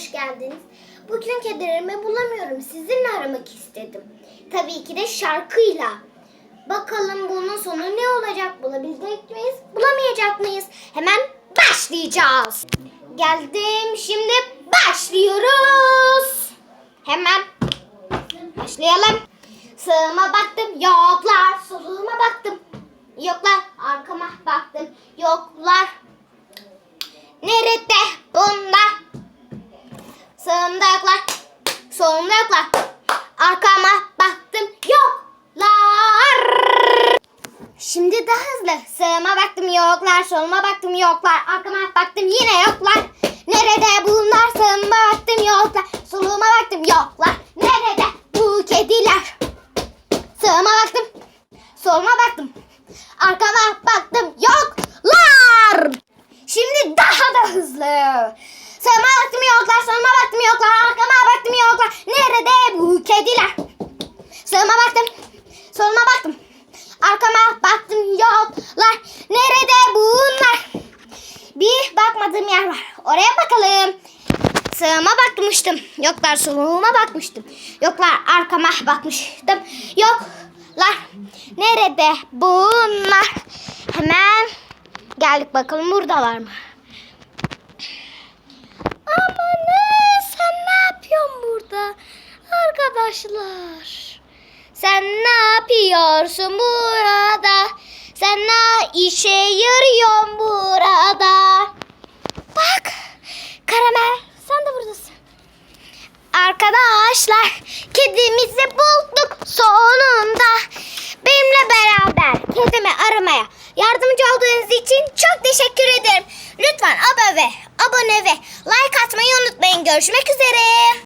hoş geldiniz. Bugün kederimi bulamıyorum. Sizinle aramak istedim. Tabii ki de şarkıyla. Bakalım bunun sonu ne olacak? Bulabilecek miyiz? Bulamayacak mıyız? Hemen başlayacağız. Geldim. Şimdi başlıyoruz. Hemen başlayalım. Sağıma baktım yoklar. Soluma baktım. Yoklar. Arkama baktım. Yoklar. Nerede bunlar? Sağımda yoklar. Solumda yoklar. Arkama baktım yoklar. Şimdi daha hızlı. Sağıma baktım yoklar. Soluma baktım yoklar. Arkama baktım yine yoklar. Nerede bunlar? Sağıma baktım yoklar. Soluma baktım yoklar. Nerede bu kediler? Sağıma baktım. Soluma baktım. Arkama baktım yoklar. Şimdi daha da hızlı. Baktım yoklar, soluma baktım yoklar, arkama baktım yoklar. Nerede bu kediler? Sağıma baktım, soluma baktım. Arkama baktım yoklar. Nerede bunlar? Bir bakmadığım yer var. Oraya bakalım. Sağıma bakmıştım. Yoklar soluma bakmıştım. Yoklar arkama bakmıştım. Yoklar. Nerede bunlar? Hemen geldik bakalım buradalar mı? Amanın sen ne yapıyorsun burada? Arkadaşlar. Sen ne yapıyorsun burada? Sen ne işe yarıyorsun burada? Bak. Karamel sen de buradasın. Arkadaşlar kedimizi bulduk sonunda. Benimle beraber kedimi aramaya yardımcı olduğunuz için çok teşekkür ederim. Lütfen abone ve abone ve like atmayı unutmayın. Görüşmek üzere.